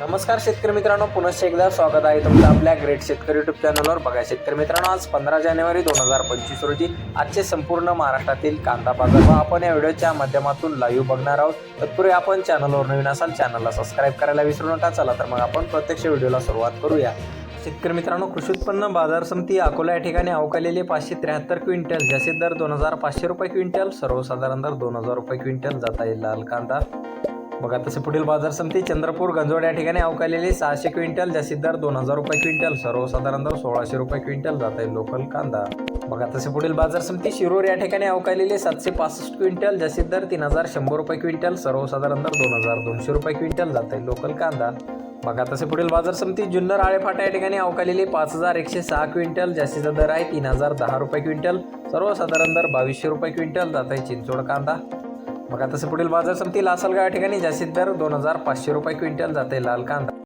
नमस्कार शेतकरी मित्रांनो पुनश्च एकदा स्वागत आहे तुमचं आपल्या ग्रेट शेतकरी युट्यूब चॅनलवर बघा शेतकरी मित्रांनो आज पंधरा जानेवारी दोन हजार पंचवीस रोजी आजचे संपूर्ण महाराष्ट्रातील कांदा बाजार. व आपण या व्हिडिओच्या माध्यमातून लाईव्ह बघणार आहोत. तत्पूर्वी आपण चॅनलवर नवीन असाल चॅनलला सबस्क्राईब करायला विसरू नका. चला तर मग आपण प्रत्यक्ष व्हिडिओला सुरुवात करूया. शेतकरी मित्रांनो कृषी उत्पन्न बाजार समिती अकोला या ठिकाणी अवकालेले पाचशे त्र्याहत्तर क्विंटल जसे दर दोन हजार पाचशे रुपये क्विंटल सर्वसाधारण दर दोन हजार रुपये क्विंटल जाता येईल लाल कांदा. बघा तसे पुढील बाजार समिती चंद्रपूर गंजोड या ठिकाणी अवकालेले सहाशे क्विंटल जास्तीत दर दोन हजार रुपये क्विंटल सर्वसाधारण दर सोळाशे रुपये क्विंटल जात आहे लोकल कांदा. बघा तसे पुढील बाजार समिती शिरूर या ठिकाणी अवकालेले सातशे पासष्ट क्विंटल जास्तीत दर तीन हजार शंभर रुपये क्विंटल सर्वसाधारण दर दोन हजार दोनशे रुपये क्विंटल जात आहे लोकल कांदा. बघा तसे पुढील बाजार समिती जुन्नर आळेफाटा या ठिकाणी अवकालेले पाच हजार एकशे सहा क्विंटल जास्तीचा दर आहे तीन हजार दहा रुपये क्विंटल सर्वसाधारण दर बावीसशे रुपये क्विंटल जात आहे चिंचोड कांदा. मग आता पुढील बाजार समिती लासलगाव या ठिकाणी जास्तीत दर दोन हजार पाचशे रुपये क्विंटल जाते लाल कांदा.